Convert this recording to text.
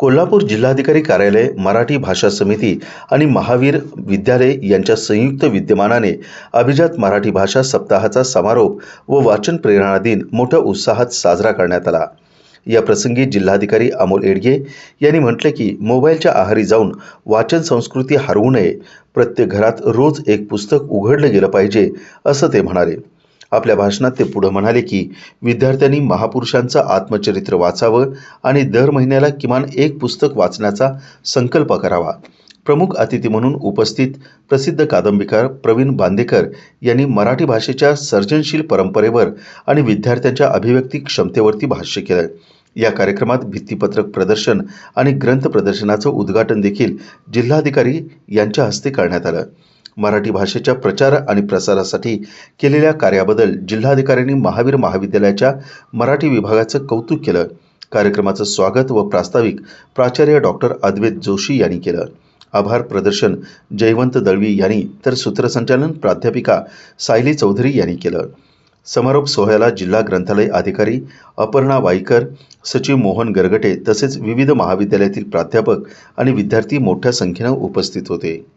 कोल्हापूर जिल्हाधिकारी कार्यालय मराठी भाषा समिती आणि महावीर विद्यालय यांच्या संयुक्त विद्यमानाने अभिजात मराठी भाषा सप्ताहाचा समारोप व वाचन प्रेरणा दिन मोठ्या उत्साहात साजरा करण्यात आला. या प्रसंगी जिल्हाधिकारी अमोल एडगे यांनी म्हटले की मोबाईलच्या आहारी जाऊन वाचन संस्कृती हरवू नये. प्रत्येक घरात रोज एक पुस्तक उघडलं गेलं पाहिजे असं ते म्हणाले. आपल्या भाषणात ते पुढं म्हणाले की विद्यार्थ्यांनी महापुरुषांचं आत्मचरित्र वाचावं आणि दर महिन्याला किमान एक पुस्तक वाचण्याचा संकल्प करावा. प्रमुख अतिथी म्हणून उपस्थित प्रसिद्ध कादंबिकार प्रवीण बांदेकर यांनी मराठी भाषेच्या सर्जनशील परंपरेवर आणि विद्यार्थ्यांच्या अभिव्यक्ती क्षमतेवरती भाष्य केलं. या कार्यक्रमात भित्तीपत्रक प्रदर्शन आणि ग्रंथ प्रदर्शनाचं उद्घाटन देखील जिल्हाधिकारी यांच्या हस्ते करण्यात आलं. मराठी भाषेच्या प्रचार आणि प्रसारासाठी केलेल्या कार्याबद्दल जिल्हाधिकाऱ्यांनी महावीर महाविद्यालयाच्या मराठी विभागाचं कौतुक केलं. कार्यक्रमाचं स्वागत व प्रास्ताविक प्राचार्य डॉक्टर अद्वैत जोशी यांनी केलं. आभार प्रदर्शन जयवंत दळवी यांनी तर सूत्रसंचालन प्राध्यापिका सायली चौधरी यांनी केलं. समारोप सोहळ्याला जिल्हा ग्रंथालय अधिकारी अपर्णा वाईकर सचिव मोहन गरगटे तसेच विविध महाविद्यालयातील प्राध्यापक आणि विद्यार्थी मोठ्या संख्येनं उपस्थित होते.